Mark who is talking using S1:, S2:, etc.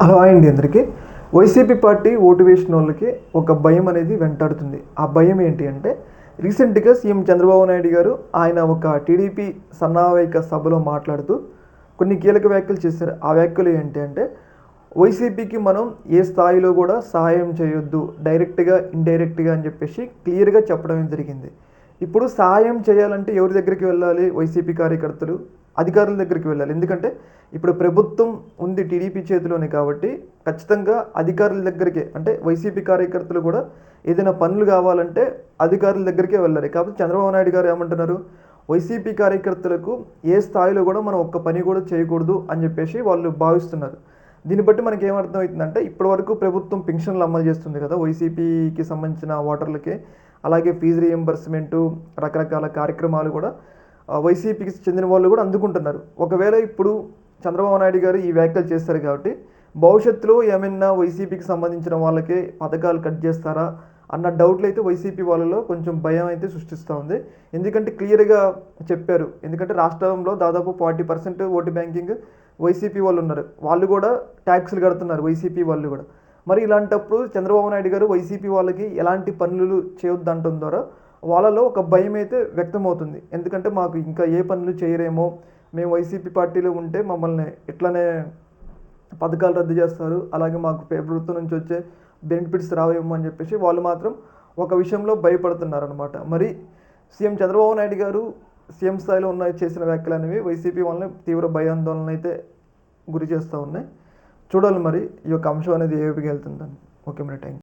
S1: Hello అండి అందరికీ. YCP party vote వేసిన వాళ్ళకి ఒక భయం అనేది వెంటాడుతుంది. ఆ భయం ఏంటి అంటే రీసెంట్గా సీఎం చంద్రబాబు నాయుడు గారు ఆయన ఒక టీడీపీ సన్నావేక సభలో మాట్లాడుతూ కొన్ని కీలక వ్యాఖ్యలు చేశారు. ఆ వ్యాఖ్యలు ఏంటి అంటే వైసీపీకి మనం ఏ స్థాయిలో కూడా సహాయం చేయొద్దు డైరెక్ట్గా ఇండైరెక్ట్గా అని చెప్పేసి క్లియర్గా చెప్పడం జరిగింది. ఇప్పుడు సహాయం చేయాలంటే ఎవరి దగ్గరికి వెళ్ళాలి? వైసీపీ కార్యకర్తలు? అధికారుల దగ్గరికి వెళ్ళాలి. ఎందుకంటే ఇప్పుడు ప్రభుత్వం ఉంది టీడీపీ చేతిలోనే కాబట్టి ఖచ్చితంగా అధికారుల దగ్గరికే అంటే వైసీపీ కార్యకర్తలు కూడా ఏదైనా పనులు కావాలంటే అధికారుల దగ్గరికే వెళ్ళాలి. కాబట్టి చంద్రబాబు నాయుడు గారు ఏమంటున్నారు? వైసీపీ కార్యకర్తలకు ఏ స్థాయిలో కూడా మనం ఒక్క పని కూడా చేయకూడదు అని చెప్పేసి వాళ్ళు భావిస్తున్నారు. దీన్ని బట్టి మనకి ఏమర్థమవుతుందంటే ఇప్పటి ఇప్పటివరకు ప్రభుత్వం పెన్షన్లు అమలు చేస్తుంది కదా. వైసీపీకి సంబంధించిన ఓటర్లకి అలాగే ఫీజు రియంబర్స్మెంటు రకరకాల కార్యక్రమాలు కూడా వైసీపీకి చెందిన వాళ్ళు కూడా అందుకుంటున్నారు. ఒకవేళ ఇప్పుడు చంద్రబాబు నాయుడు గారు ఈ వ్యాఖ్యలు చేస్తారు కాబట్టి భవిష్యత్తులో ఏమైనా వైసీపీకి సంబంధించిన వాళ్ళకి పథకాలు కట్ చేస్తారా అన్న డౌట్లు అయితే వైసీపీ వాళ్ళలో కొంచెం భయం అయితే సృష్టిస్తూ ఉంది. ఎందుకంటే క్లియర్గా చెప్పారు. ఎందుకంటే రాష్ట్రంలో దాదాపు forty percent vote banking YCP వాళ్ళు ఉన్నారు. వాళ్ళు కూడా ట్యాక్స్లు కడుతున్నారు వైసీపీ వాళ్ళు కూడా. మరి ఇలాంటప్పుడు చంద్రబాబు నాయుడు గారు వైసీపీ వాళ్ళకి ఎలాంటి పనులు చేయొద్దు అంటం ద్వారా వాళ్ళలో ఒక భయం అయితే వ్యక్తమవుతుంది. ఎందుకంటే మాకు ఇంకా ఏ పనులు చేయరేమో మేము వైసీపీ పార్టీలో ఉంటే మమ్మల్ని ఇట్లానే పథకాలు రద్దు చేస్తారు అలాగే మాకు ప్రభుత్వం నుంచి వచ్చే బెనిఫిట్స్ రావేమో అని చెప్పేసి వాళ్ళు మాత్రం ఒక విషయంలో భయపడుతున్నారు అనమాట మరి సీఎం చంద్రబాబు నాయుడు గారు సీఎం స్థాయిలో ఉన్న చేసిన వ్యాఖ్యలు అనేవి వైసీపీ వాళ్ళని తీవ్ర భయాందోళన అయితే గురి చేస్తూ ఉన్నాయి. చూడాలి మరి ఈ యొక్క అంశం అనేది ఏ వైపుకి వెళ్తుందని. ఓకే మరి థ్యాంక్